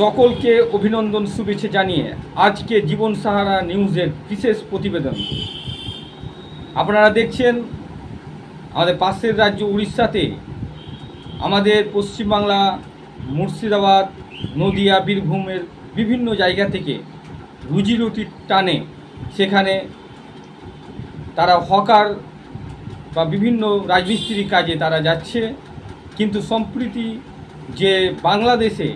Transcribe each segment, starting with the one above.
সকলকে অভিনন্দন, শুভেচ্ছা জানিয়ে আজকে জীবন সাহারা নিউজের বিশেষ প্রতিবেদন। আপনারা দেখছেন আমাদের পাশের রাজ্য উড়িষ্যাতে আমাদের পশ্চিমবাংলা, মুর্শিদাবাদ, নদিয়া, বীরভূমের বিভিন্ন জায়গা থেকে রুজি রুটির টানে সেখানে তারা হকার বা বিভিন্ন রাজমিস্ত্রির কাজে তারা যাচ্ছে। কিন্তু সম্প্রতি যে বাংলাদেশে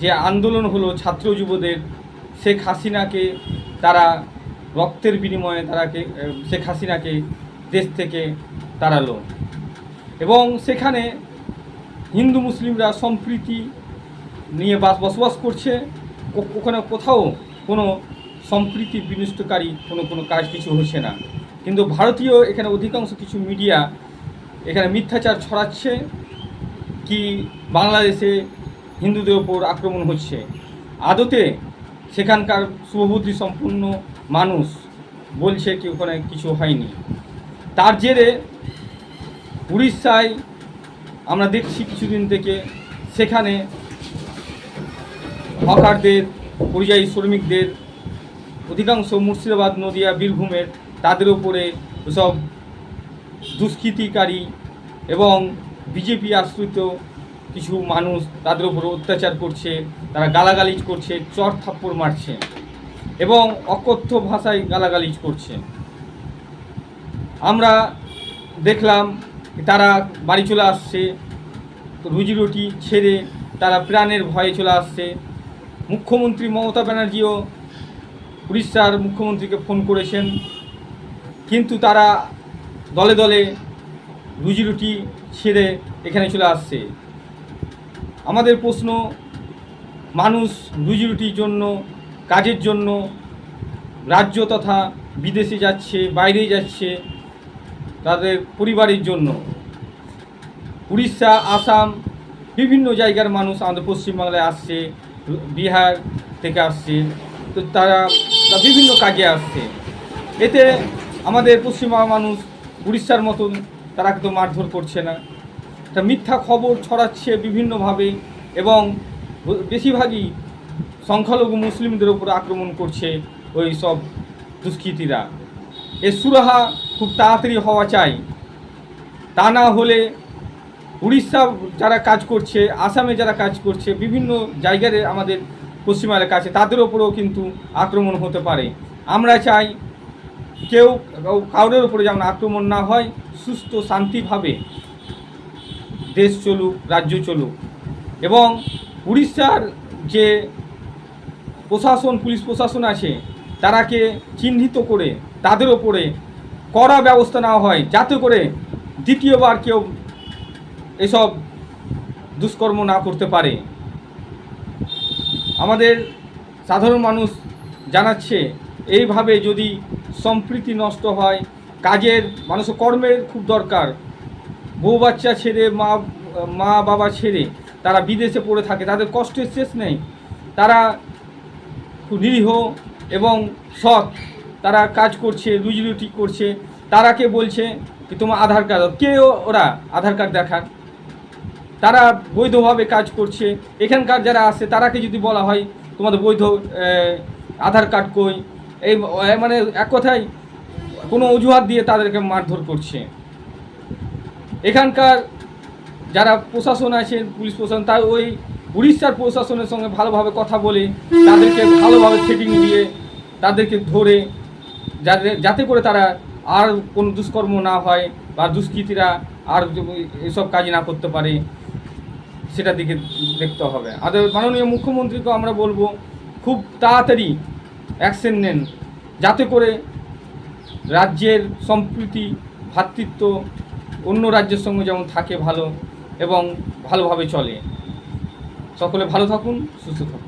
যে আন্দোলন হলো ছাত্র যুবদের, শেখ হাসিনাকে তারা রক্তের বিনিময়ে তারাকে শেখ হাসিনাকে দেশ থেকে তাড়ালো। এবং সেখানে হিন্দু মুসলিমরা সম্প্রীতি নিয়ে বাস, বসবাস করছে। ওখানে কোথাও কোনো সম্প্রীতি বিনষ্টকারী কোনো কোনো কাজ কিছু হচ্ছে না। কিন্তু ভারতীয় এখানে অধিকাংশ কিছু মিডিয়া এখানে মিথ্যাচার ছড়াচ্ছে কি বাংলাদেশে হিন্দুদের ওপর আক্রমণ হচ্ছে। আদতে সেখানকার শুভবুদ্ধি সম্পূর্ণ মানুষ বলছে কি ওখানে কিছু হয়নি। তার জেরে উড়িষ্যায় আমরা দেখছি কিছুদিন থেকে সেখানে হকারদের, পরিযায়ী শ্রমিকদের, অধিকাংশ মুর্শিদাবাদ, নদিয়া, বীরভূমের তাদের ওপরে সব দুষ্কৃতিকারী এবং বিজেপি আশ্রিত কিছু মানুষ তাদের উপর অত্যাচার করছে, তারা গালাগালিজ করছে, চর থাপ্পড় মারছে এবং অকথ্য ভাষায় গালাগালিজ করছে। আমরা দেখলাম তারা বাড়ি চলে আসছে, রুজি রুটি ছেড়ে তারা প্রাণের ভয়ে চলে আসছে। মুখ্যমন্ত্রী মমতা ব্যানার্জিও উড়িষ্যার মুখ্যমন্ত্রীকে ফোন করেছেন, কিন্তু তারা দলে দলে রুজি রুটি ছেড়ে এখানে চলে আসছে। আমাদের প্রশ্ন, মানুষ রুজি রুটির জন্য, কাজের জন্য রাজ্য তথা বিদেশে যাচ্ছে, বাইরে যাচ্ছে, তাদের পরিবারের জন্য। উড়িষ্যা, আসাম, বিভিন্ন জায়গার মানুষ আমাদের পশ্চিমবাংলায় আসছে, বিহার থেকে আসছে, তো তারা বিভিন্ন কাজে আসছে। এতে আমাদের পশ্চিমবঙ্গের মানুষ উড়িষ্যার মতন, তারা কিন্তু মারধর করছে না। একটা মিথ্যা খবর ছড়াচ্ছে বিভিন্নভাবে এবং বেশিরভাগই সংখ্যালঘু মুসলিমদের উপর আক্রমণ করছে ওই সব দুষ্কৃতীরা। এর সুরাহা খুব তাড়াতাড়ি হওয়া চাই। তা না হলে উড়িষ্যা যারা কাজ করছে, আসামে যারা কাজ করছে, বিভিন্ন জায়গায় আমাদের পশ্চিমবঙ্গের কাছে, তাদের ওপরেও কিন্তু আক্রমণ হতে পারে। আমরা চাই কেউ কারোর উপরে যেমন আক্রমণ না হয়, সুস্থ, শান্তিভাবে দেশ চলুক, রাজ্য চলুক এবং উড়িষ্যার যে প্রশাসন, পুলিশ প্রশাসন আছে, তারাকে চিহ্নিত করে, তাদের ওপরে কড়া ব্যবস্থা নেওয়া হয় যাতে করে দ্বিতীয়বার কেউ এসব দুষ্কর্ম না করতে পারে। আমাদের সাধারণ মানুষ জানাচ্ছে, এইভাবে যদি সম্প্রীতি নষ্ট হয়, কাজের, মানুষের কর্মের খুব দরকার। বউ বাচ্চা ছেড়ে, মা মা বাবা ছেড়ে তারা বিদেশে পড়ে থাকে, তাদের কষ্টের শেষ নেই। তারা নিরীহ এবং সৎ। তারা কাজ করছে রুজি রুটি করছে। তারাকে বলছে যে, তোমার আধার কার্ড। কে ওরা আধার কার্ড দেখান তারা বৈধভাবে কাজ করছে। এখানকার যারা আছে, তারাকে যদি বলা হয়, তোমাদের বৈধ আধার কার্ড কই? এই মানে এক কথায় কোনো অজুহাত দিয়ে তাদেরকে মারধর করছে। এখানকার যারা প্রশাসন আছেন, পুলিশ প্রশাসন তাই ওই উড়িষ্যার প্রশাসনের সঙ্গে ভালোভাবে কথা বলে, তাদেরকে ভালোভাবে থ্রেটিং দিয়ে, তাদেরকে ধরে, যাতে যাতে করে তারা আর কোনো দুষ্কর্ম না হয় বা দুষ্কৃতীরা আর এসব কাজ না করতে পারে সেটা দিকে দেখতে হবে। আর মাননীয় মুখ্যমন্ত্রীকেও আমরা বলব, খুব তাড়াতাড়ি অ্যাকশন নেন, যাতে করে রাজ্যের সম্প্রীতি ভ্রাতৃত্ব অন্য রাজ্যের সঙ্গে যেমন থাকে ভালো এবং ভালোভাবে চলে। সকলে ভালো থাকুন সুস্থ থাকুন।